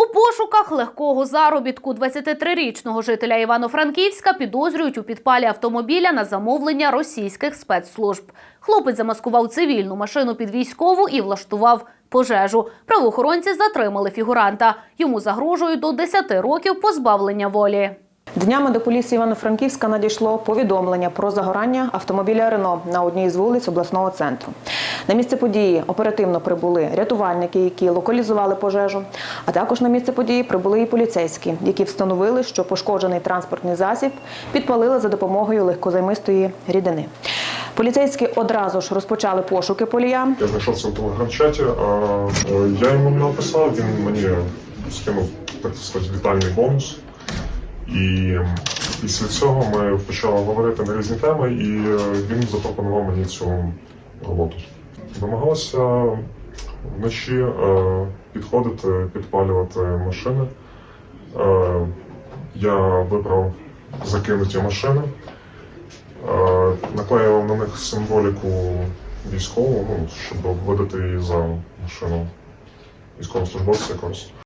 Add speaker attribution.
Speaker 1: У пошуках легкого заробітку 23-річного жителя Івано-Франківська підозрюють у підпалі автомобіля на замовлення російських спецслужб. Хлопець замаскував цивільну машину під військову і влаштував пожежу. Правоохоронці затримали фігуранта. Йому загрожують до 10 років позбавлення волі.
Speaker 2: Днями до поліції Івано-Франківська надійшло повідомлення про загорання автомобіля Рено на одній з вулиць обласного центру. На місце події оперативно прибули рятувальники, які локалізували пожежу. А також на місце події прибули і поліцейські, які встановили, що пошкоджений транспортний засіб підпалили за допомогою легкозаймистої рідини. Поліцейські одразу ж розпочали пошуки полія.
Speaker 3: Я знайшов в телеграм-чаті, е, я йому написав, він мені скинув, так сказати, вітальний бонус. І після цього ми почали говорити на різні теми, і е, він запропонував мені цю роботу. Намагалася вночі е, підходити, підпалювати машини. Е, Я вибрав закинуті машини, е, наклеював на них символіку військову, ну, щоб видати її за машину військовослужбовця якогось.